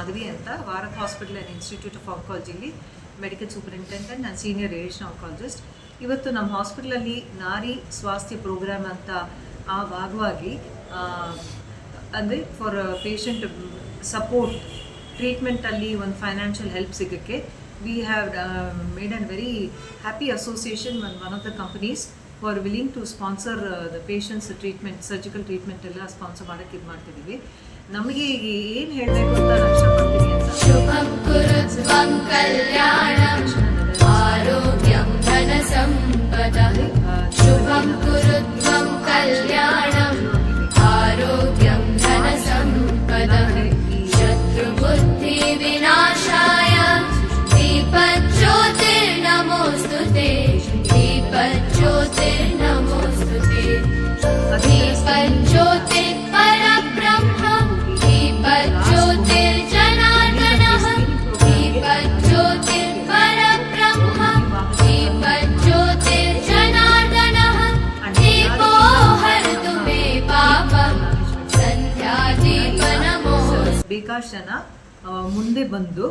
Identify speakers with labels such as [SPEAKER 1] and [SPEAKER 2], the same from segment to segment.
[SPEAKER 1] ಮಾಧವಿ ಅಂತ. Bharat hospital and institute of ಆಂಕಾಲಜಿಲಿ medical superintendent ನಾನು senior radiation oncologist ಇವತ್ತು ನಮ್ಮ ಹಾಸ್ಪಿಟಲಲ್ಲಿ ನಾರಿ ಸ್ವಾಸ್ಥ್ಯ ಪ್ರೋಗ್ರಾಮ್ ಅಂತ ಆ ಭಾಗವಾಗಿ ಅಂದರೆ ಫಾರ್ ಪೇಷಂಟ್ ಸಪೋರ್ಟ್ ಟ್ರೀಟ್ಮೆಂಟಲ್ಲಿ ಒಂದು ಫೈನಾನ್ಷಿಯಲ್ ಹೆಲ್ಪ್ ಸಿಗೋಕ್ಕೆ we have made an very happy association one one of the companies for are willing to sponsor the patients treatment surgical treatment ಎಲ್ಲ ಸ್ಪಾನ್ಸರ್ ಮಾಡೋಕ್ಕೆ ಇದು ಮಾಡ್ತಿದ್ದೀವಿ ನಮಗೆ ಏನು ಹೇಳಬೇಕು ಅಂತ ನಾನು ಬೇಕಾದಷ್ಟು ಜನ ಮುಂದೆ ಬಂದು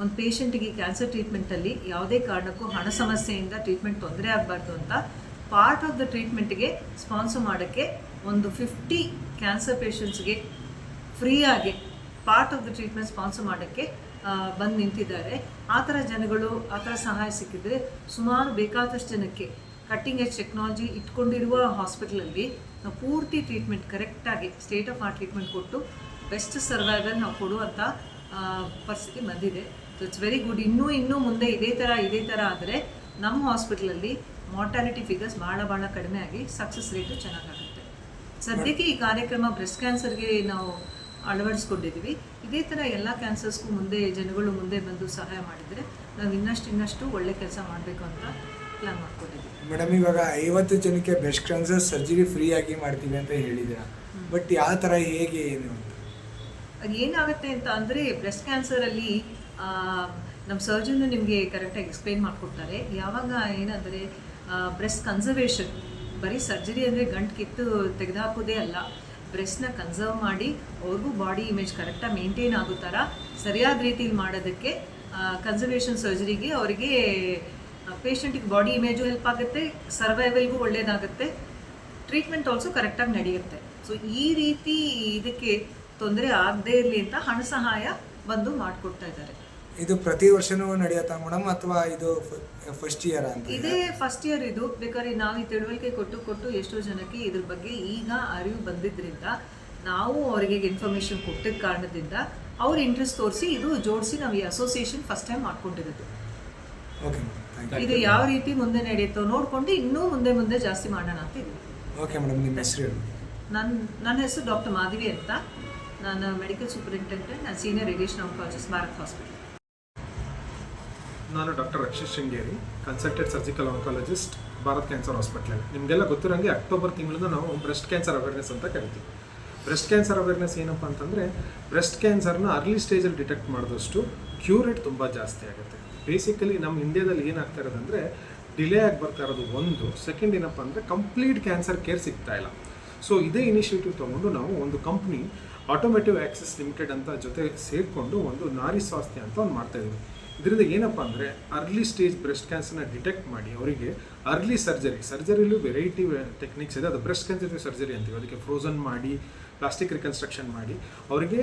[SPEAKER 1] ಒಂದು ಪೇಷಂಟಿಗೆ ಕ್ಯಾನ್ಸರ್ ಟ್ರೀಟ್ಮೆಂಟಲ್ಲಿ ಯಾವುದೇ ಕಾರಣಕ್ಕೂ ಹಣ ಸಮಸ್ಯೆಯಿಂದ ಟ್ರೀಟ್ಮೆಂಟ್ ತೊಂದರೆ ಆಗಬಾರ್ದು ಅಂತ ಪಾರ್ಟ್ ಆಫ್ ದ ಟ್ರೀಟ್ಮೆಂಟ್ಗೆ ಸ್ಪಾನ್ಸರ್ ಮಾಡೋಕ್ಕೆ ಒಂದು ಫಿಫ್ಟಿ ಕ್ಯಾನ್ಸರ್ ಪೇಷಂಟ್ಸ್ಗೆ ಫ್ರೀಯಾಗಿ part of the treatment sponsor ಮಾಡೋಕ್ಕೆ ಬಂದು ನಿಂತಿದ್ದಾರೆ. ಆ ಥರ ಜನಗಳು, ಆ ಥರ ಸಹಾಯ ಸಿಕ್ಕಿದರೆ ಸುಮಾರು ಬೇಕಾದಷ್ಟು ಜನಕ್ಕೆ ಕಟ್ಟಿಂಗ್ ಎಚ್ ಟೆಕ್ನಾಲಜಿ ಇಟ್ಕೊಂಡಿರುವ ಹಾಸ್ಪಿಟ್ಲಲ್ಲಿ ನಾವು ಪೂರ್ತಿ ಟ್ರೀಟ್ಮೆಂಟ್ ಕರೆಕ್ಟಾಗಿ ಸ್ಟೇಟ್ ಆಫ್ ಆರ್ಟ್ ಟ್ರೀಟ್ಮೆಂಟ್ ಕೊಟ್ಟು ಬೆಸ್ಟ್ ಸರ್ವೈವಲ್ ನಾವು ಕೊಡುವಂಥ ಪರಿಸ್ಥಿತಿ ಬಂದಿದೆ. ಸೊ ಇಟ್ಸ್ ವೆರಿ ಗುಡ್ ಇನ್ನೂ ಇನ್ನೂ ಮುಂದೆ ಇದೇ ಥರ ಇದೇ ಥರ ಆದರೆ ನಮ್ಮ ಹಾಸ್ಪಿಟ್ಲಲ್ಲಿ ಮಾರ್ಟಾಲಿಟಿ ಫಿಗರ್ಸ್ ಭಾಳ ಭಾಳ ಕಡಿಮೆ ಆಗಿ ಸಕ್ಸಸ್ ರೇಟು ಚೆನ್ನಾಗಾಗುತ್ತೆ. ಸದ್ಯಕ್ಕೆ ಈ ಕಾರ್ಯಕ್ರಮ ಬ್ರೆಸ್ಟ್ ಕ್ಯಾನ್ಸರ್ಗೆ ನಾವು ಅಳವಡಿಸ್ಕೊಂಡಿದ್ದೀವಿ ಇದೇ ಥರ ಎಲ್ಲ ಕ್ಯಾನ್ಸರ್ಸ್ಗೂ ಮುಂದೆ ಜನಗಳು ಮುಂದೆ ಬಂದು ಸಹಾಯ ಮಾಡಿದರೆ ನಾವು ಇನ್ನಷ್ಟು ಇನ್ನಷ್ಟು ಒಳ್ಳೆ ಕೆಲಸ ಮಾಡಬೇಕು ಅಂತ ಪ್ಲ್ಯಾನ್ ಮಾಡ್ಕೊಂಡಿದ್ದೀವಿ
[SPEAKER 2] ಮೇಡಮ್ ಇವಾಗ ಐವತ್ತು ಜನಕ್ಕೆ ಬ್ರೆಸ್ಟ್ ಕ್ಯಾನ್ಸರ್ ಸರ್ಜರಿ ಫ್ರೀ ಆಗಿ ಮಾಡ್ತೀವಿ ಅಂತ ಹೇಳಿದ್ದೀರಾ? ಬಟ್ ಯಾವ ಥರ ಹೇಗೆ ಏನು? ಅಂತ
[SPEAKER 1] ಅದು ಏನಾಗುತ್ತೆ ಅಂತ ಅಂದರೆ ಬ್ರೆಸ್ಟ್ ಕ್ಯಾನ್ಸರಲ್ಲಿ ನಮ್ಮ ಸರ್ಜನ್ನು ನಿಮಗೆ ಕರೆಕ್ಟಾಗಿ ಎಕ್ಸ್ಪ್ಲೈನ್ ಮಾಡಿಕೊಡ್ತಾರೆ. ಯಾವಾಗ ಏನಂದರೆ ಬ್ರೆಸ್ಟ್ ಕನ್ಸರ್ವೇಷನ್, ಬರೀ ಸರ್ಜರಿ ಅಂದರೆ ಗಂಟು ಕಿತ್ತು ತೆಗೆದುಹಾಕೋದೇ ಅಲ್ಲ. ಬ್ರೆಸ್ಟ್ನ ಕನ್ಸರ್ವ್ ಮಾಡಿ, ಅವ್ರಿಗೂ ಬಾಡಿ ಇಮೇಜ್ ಕರೆಕ್ಟಾಗಿ ಮೇಂಟೈನ್ ಆಗೋ ಥರ ಸರಿಯಾದ ರೀತಿಲಿ ಮಾಡೋದಕ್ಕೆ ಕನ್ಸರ್ವೇಷನ್ ಸರ್ಜರಿಗೆ ಅವರಿಗೆ ಪೇಷಂಟಿಗೆ ಬಾಡಿ ಇಮೇಜು ಹೆಲ್ಪ್ ಆಗುತ್ತೆ, ಸರ್ವೈವಲ್ಗೂ ಒಳ್ಳೆಯದಾಗುತ್ತೆ ಟ್ರೀಟ್ಮೆಂಟ್ ಆಲ್ಸೋ ಕರೆಕ್ಟಾಗಿ ನಡೆಯುತ್ತೆ. ಸೊ ಈ ರೀತಿ ಇದಕ್ಕೆ ತೊಂದರೆ ಆಗದೇ ಇರಲಿ ಅಂತ ಹಣ ಸಹಾಯ ಬಂದು ಮಾಡಿಕೊಡ್ತಾ ಇದ್ದಾರೆ.
[SPEAKER 2] ಇದು ಪ್ರತಿ ವರ್ಷನೂ ನಡೆಯುತ್ತಾ ಮೇಡಮ್ ಅಥವಾ ಇದು ಫಸ್ಟ್ ಇಯರ್ ಅಂತ
[SPEAKER 1] ಇದೇ ಫಸ್ಟ್ ಇಯರ್ ಇದು. ಬೇಕಾದ್ರೆ ನಾವು ಈ ತಿಳುವಳಿಕೆ ಕೊಟ್ಟು ಕೊಟ್ಟು ಎಷ್ಟೋ ಜನಕ್ಕೆ ಇದ್ರ ಬಗ್ಗೆ ಈಗ ಅರಿವು ಬಂದಿದ್ದರಿಂದ ನಾವು ಅವರಿಗೆ ಇನ್ಫಾರ್ಮೇಶನ್ ಕೊಟ್ಟಿದ್ದ ಕಾರಣದಿಂದ ಅವ್ರ ಇಂಟ್ರೆಸ್ಟ್ ತೋರಿಸಿ ಇದು ಜೋಡಿಸಿ ನಾವು ಈ ಅಸೋಸಿಯೇಷನ್ ಫಸ್ಟ್ ಟೈಮ್ ಮಾಡ್ಕೊಂಡಿರೋದು. ಇದು ಯಾವ ರೀತಿ ಮುಂದೆ ನಡೆಯುತ್ತೋ ನೋಡ್ಕೊಂಡು ಇನ್ನೂ ಮುಂದೆ ಮುಂದೆ ಜಾಸ್ತಿ ಮಾಡೋಣ ಅಂತ ಇದ್ದೀವಿ.
[SPEAKER 2] ಓಕೆ ಮೇಡಮ್ ನಿಮ್ಮ ಹೆಸರು
[SPEAKER 1] ನನ್ನ ನನ್ನ ಹೆಸರು ಡಾಕ್ಟರ್ ಮಾಧವಿ ಅಂತ. ನಾನು ಮೆಡಿಕಲ್ ಸೂಪರಿಂಟೆಂಡೆಂಟ್ ನಾನು senior radiation oncologist Bharat hospital
[SPEAKER 3] ನಾನು doctor Rakshith Sringeri consulted surgical oncologist Bharat cancer hospital ನಿಮಗೆಲ್ಲ ಗೊತ್ತಿರೋಂಗೆ ಅಕ್ಟೋಬರ್ ತಿಂಗಳಿಂದ ನಾವು ಬ್ರೆಸ್ಟ್ ಕ್ಯಾನ್ಸರ್ ಅವೇರ್ನೆಸ್ ಅಂತ ಕರಿತೀವಿ. ಬ್ರೆಸ್ಟ್ ಕ್ಯಾನ್ಸರ್ ಅವೇರ್ನೆಸ್ ಏನಪ್ಪ ಅಂತಂದರೆ ಬ್ರೆಸ್ಟ್ ಕ್ಯಾನ್ಸರ್ನ ಅರ್ಲಿ ಸ್ಟೇಜಲ್ಲಿ ಡಿಟೆಕ್ಟ್ ಮಾಡಿದಷ್ಟು ಕ್ಯೂರ್ ರೇಟ್ ತುಂಬ ಜಾಸ್ತಿ ಆಗುತ್ತೆ. ಬೇಸಿಕಲಿ ನಮ್ಮ ಇಂಡಿಯಾದಲ್ಲಿ ಏನಾಗ್ತಾ ಇರೋದಂದರೆ ಡಿಲೇ ಆಗಿ ಬರ್ತಾ ಇರೋದು ಒಂದು ಸೆಕೆಂಡ್ ಏನಪ್ಪ ಅಂದರೆ ಕಂಪ್ಲೀಟ್ ಕ್ಯಾನ್ಸರ್ ಕೇರ್ ಸಿಗ್ತಾ ಇಲ್ಲ. ಸೊ ಇದೇ ಇನಿಷಿಯೇಟಿವ್ ತೊಗೊಂಡು ನಾವು ಒಂದು ಕಂಪ್ನಿ ಆಟೋಮೇಟಿವ್ ಆಕ್ಸೆಸ್ ಲಿಮಿಟೆಡ್ ಅಂತ ಜೊತೆ ಸೇರಿಕೊಂಡು ಒಂದು ನಾರಿ ಸ್ವಾಸ್ಥ್ಯ ಅಂತ ಒಂದು ಮಾಡ್ತಾ ಇದ್ದೀವಿ ಇದರಿಂದ ಏನಪ್ಪ ಅಂದರೆ ಅರ್ಲಿ ಸ್ಟೇಜ್ ಬ್ರೆಸ್ಟ್ ಕ್ಯಾನ್ಸರ್ನ ಡಿಟೆಕ್ಟ್ ಮಾಡಿ ಅವರಿಗೆ ಅರ್ಲಿ ಸರ್ಜರಿ ಸರ್ಜರಿಲೂ ವೆರೈಟಿ ಟೆಕ್ನಿಕ್ಸ್ ಇದೆ. ಅದು ಬ್ರೆಸ್ಟ್ ಕ್ಯಾನ್ಸರ್ ಸರ್ಜರಿ ಅಂತೀವಿ. ಅದಕ್ಕೆ ಫ್ರೋಸನ್ ಮಾಡಿ ಪ್ಲಾಸ್ಟಿಕ್ ರಿಕನ್ಸ್ಟ್ರಕ್ಷನ್ ಮಾಡಿ, ಅವರಿಗೆ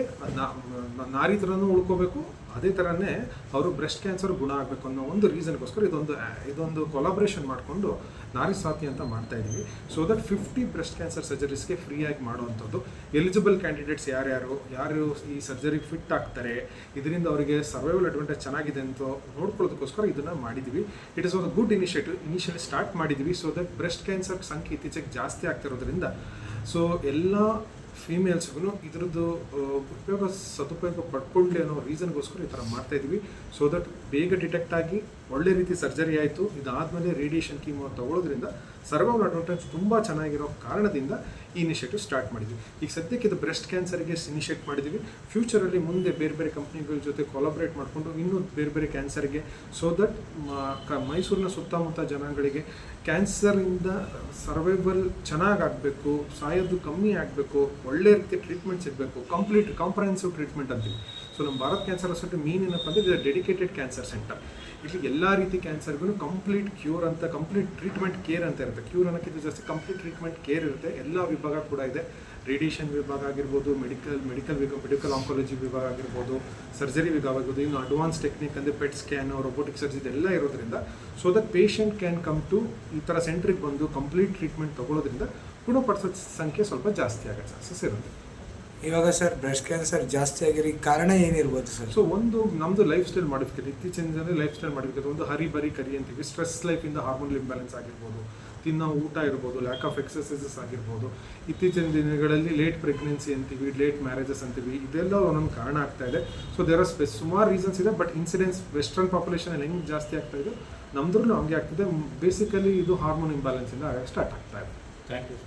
[SPEAKER 3] ನಾರಿ ಥರನೂ ಉಳ್ಕೋಬೇಕು, ಅದೇ ಥರನೇ ಅವರು ಬ್ರೆಸ್ಟ್ ಕ್ಯಾನ್ಸರ್ ಗುಣ ಆಗಬೇಕು ಅನ್ನೋ ಒಂದು ರೀಸನ್ಗೋಸ್ಕರ ಇದೊಂದು ಇದೊಂದು ಕೊಲಾಬ್ರೇಷನ್ ಮಾಡಿಕೊಂಡು ನಾರಿ ಸಾತಿ ಅಂತ ಮಾಡ್ತಾ ಇದ್ದೀವಿ. So that fifty breast cancer ಸರ್ಜರೀಸ್ಗೆ ಫ್ರೀಯಾಗಿ ಮಾಡುವಂಥದ್ದು ಎಲಿಜಿಬಲ್ ಕ್ಯಾಂಡಿಡೇಟ್ಸ್ ಯಾರ್ಯಾರು, ಯಾರು ಈ ಸರ್ಜರಿಗೆ ಫಿಟ್ ಆಗ್ತಾರೆ, ಇದರಿಂದ ಅವರಿಗೆ ಸರ್ವೈವಲ್ ಅಡ್ವಾಂಟೇಜ್ ಚೆನ್ನಾಗಿದೆ ಅಂತ ನೋಡ್ಕೊಳ್ಳೋದಕ್ಕೋಸ್ಕರ ಇದನ್ನು ಮಾಡಿದ್ದೀವಿ. ಇಟ್ ಇಸ್ ಒಂದು ಗುಡ್ ಇನಿಷಿಯೇಟಿವ್ ಇನಿಷಿಯಲಿ ಸ್ಟಾರ್ಟ್ ಮಾಡಿದ್ದೀವಿ. ಸೊ ದಟ್ ಬ್ರೆಸ್ಟ್ ಕ್ಯಾನ್ಸರ್ ಸಂಖ್ಯೆ ಇತ್ತೀಚೆಗೆ ಜಾಸ್ತಿ ಆಗ್ತಿರೋದ್ರಿಂದ ಸೊ ಎಲ್ಲ ಫೀಮೇಲ್ಸ್ಗೂ ಇದರದ್ದು ಉಪಯೋಗ, ಸದುಪಯೋಗ ಪಡ್ಕೊಳ್ಳಿ ಅನ್ನೋ ರೀಸನ್ಗೋಸ್ಕರ ಈ ಥರ ಮಾಡ್ತಾ ಇದ್ದೀವಿ ಸೊ ದಟ್ ಬೇಗ ಡಿಟೆಕ್ಟ್ ಆಗಿ ಒಳ್ಳೆ ರೀತಿ ಸರ್ಜರಿ ಆಯಿತು. ಇದಾದಮೇಲೆ ರೇಡಿಯೇಷನ್ ಕೀಮೋ ತಗೊಳ್ಳೋದ್ರಿಂದ ಸರ್ವೈವಲ್ ಅಡ್ವಾಂಟೇಜ್ ತುಂಬ ಚೆನ್ನಾಗಿರೋ ಕಾರಣದಿಂದ ಈ ಇನಿಷಿಯೇಟಿವ್ ಸ್ಟಾರ್ಟ್ ಮಾಡಿದ್ವಿ. ಈಗ ಸದ್ಯಕ್ಕೆ ಇದು ಬ್ರೆಸ್ಟ್ ಕ್ಯಾನ್ಸರ್ಗೆ ಇನಿಷಿಯೇಟ್ ಮಾಡಿದ್ದೀವಿ ಫ್ಯೂಚರಲ್ಲಿ ಮುಂದೆ ಬೇರೆ ಬೇರೆ ಕಂಪ್ನಿಗಳ ಜೊತೆ ಕೊಲಾಬ್ರೇಟ್ ಮಾಡಿಕೊಂಡು ಇನ್ನೂ ಬೇರೆ ಬೇರೆ ಕ್ಯಾನ್ಸರ್ಗೆ ಸೊ ದಟ್ ಮೈಸೂರಿನ ಸುತ್ತಮುತ್ತ ಜನಗಳಿಗೆ ಕ್ಯಾನ್ಸರಿಂದ ಸರ್ವೈವಲ್ ಚೆನ್ನಾಗಾಗಬೇಕು ಸಾಯೋದು ಕಮ್ಮಿ ಆಗಬೇಕು, ಒಳ್ಳೆ ರೀತಿ ಟ್ರೀಟ್ಮೆಂಟ್ ಸಿಗಬೇಕು ಕಂಪ್ಲೀಟ್ ಕಾಂಪ್ರಹೆನ್ಸಿವ್ ಟ್ರೀಟ್ಮೆಂಟ್ ಅಂತೀವಿ. ಸೊ ನಮ್ಮ ಭಾರತ್ ಕ್ಯಾನ್ಸರ್ ಹಾಸ್ಪಿಟಲ್ ಮೀನ್ ಏನಪ್ಪ ಅಂದರೆ ಇದು ಡೆಡಿಕೇಟೆಡ್ ಕ್ಯಾನ್ಸರ್ ಸೆಂಟರ್ ಇಲ್ಲಿ ಎಲ್ಲ ರೀತಿ ಕ್ಯಾನ್ಸರ್ಗೂ ಕಂಪ್ಲೀಟ್ ಕ್ಯೂರ್ ಅಂತ ಕಂಪ್ಲೀಟ್ ಟ್ರೀಟ್ಮೆಂಟ್ ಕೇರ್ ಅಂತ ಇರುತ್ತೆ. ಕ್ಯೂರ್ ಅನ್ನೋಕ್ಕಿಂತ ಜಾಸ್ತಿ ಕಂಪ್ಲೀಟ್ ಟ್ರೀಟ್ಮೆಂಟ್ ಕೇರ್ ಇರುತ್ತೆ. ಎಲ್ಲ ವಿಭಾಗ ಕೂಡ ಇದೆ. ರೇಡಿಯೇಷನ್ ವಿಭಾಗ ಆಗಿರ್ಬೋದು ಮೆಡಿಕಲ್ ಮೆಡಿಕಲ್ ವಿಭಾಗ ಮೆಡಿಕಲ್ ಆಂಕಾಲಜಿ ವಿಭಾಗ ಆಗಿರ್ಬೋದು ಸರ್ಜರಿ ವಿಭಾಗ ಆಗಿರ್ಬೋದು, ಇನ್ನು ಅಡ್ವಾನ್ಸ್ ಟೆಕ್ನಿಕ್ ಅಂದರೆ ಪೆಟ್ ಸ್ಕ್ಯಾನ್ ರೊಬೋಟಿಕ್ ಸರ್ಜರಿ ಇದೆಲ್ಲ ಇರೋದ್ರಿಂದ so that patient can come to ಈ ಥರ ಸೆಂಟ್ರಿಗೆ ಬಂದು ಕಂಪ್ಲೀಟ್ ಟ್ರೀಟ್ಮೆಂಟ್ ತಗೊಳ್ಳೋದ್ರಿಂದ ಗುಣಪಡಿಸೋ ಸಂಖ್ಯೆ ಸ್ವಲ್ಪ ಜಾಸ್ತಿ ಆಗೋ ಚಾನ್ಸಸ್ ಇರುತ್ತೆ
[SPEAKER 2] ಇವಾಗ ಸರ್ ಬ್ರೆಸ್ಟ್ ಕ್ಯಾನ್ಸರ್ ಜಾಸ್ತಿ ಆಗಿರಿ ಕಾರಣ ಏನಿರ್ಬೋದು ಸರ್?
[SPEAKER 3] ಸೊ ಒಂದು ನಮ್ಮದು ಲೈಫ್ ಸ್ಟೈಲ್ ಮಾಡಿಫಿಕೇಟ್ ಇತ್ತೀಚಿನ ಜನ ಲೈಫ್ ಸ್ಟೈಲ್ ಮಾಡಿಫಿಕೇಟ್ ಒಂದು ಹರಿ ಬರಿ ಕರಿ ಅಂತೀವಿ. ಸ್ಟ್ರೆಸ್ ಲೈಫಿಂದ ಹಾರ್ಮೋನ್ ಇಂಬ್ಯಾಲೆನ್ಸ್ ಆಗಿರ್ಬೋದು. ತಿನ್ನೋ ಊಟ ಇರ್ಬೋದು. ಲ್ಯಾಕ್ ಆಫ್ ಎಕ್ಸಸೈಸಸ್ ಆಗಿರ್ಬೋದು. ಇತ್ತೀಚಿನ ದಿನಗಳಲ್ಲಿ ಲೇಟ್ ಪ್ರೆಗ್ನೆನ್ಸಿ ಅಂತೀವಿ ಲೇಟ್ ಮ್ಯಾರೇಜಸ್ ಅಂತೀವಿ. ಇದೆಲ್ಲ ಒಂದೊಂದು ಕಾರಣ ಆಗ್ತಾ ಇದೆ. ಸೊ ದೇರ್ ಆರ್ ಸ್ಪೆಸ್ ಸುಮಾರು ರೀಸನ್ಸ್ ಇದೆ ಬಟ್ ಇನ್ಸಿಡೆನ್ಸ್ ವೆಸ್ಟರ್ನ್ ಪಾಪ್ಯುಲೇಷನ್ ಹೆಂಗೆ ಜಾಸ್ತಿ ಆಗ್ತಾ ಇದೆ? ನಮ್ದ್ರಲ್ಲೂ ಹಂಗೆ ಆಗ್ತಿದೆ. ಬೇಸಿಕಲಿ ಇದು ಹಾರ್ಮೋನ್ ಇಂಬ್ಯಾಲೆನ್ಸಿಂದ ಸ್ಟಾರ್ಟ್ ಆಗ್ತಾ ಇದೆ.
[SPEAKER 4] ಥ್ಯಾಂಕ್ ಯು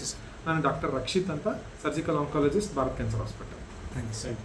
[SPEAKER 2] ಸರ್
[SPEAKER 3] ನಾನು ಡಾಕ್ಟರ್ ರಕ್ಷಿತ್ ಅಂತ surgical oncologist Bharat cancer hospital
[SPEAKER 2] thank you sir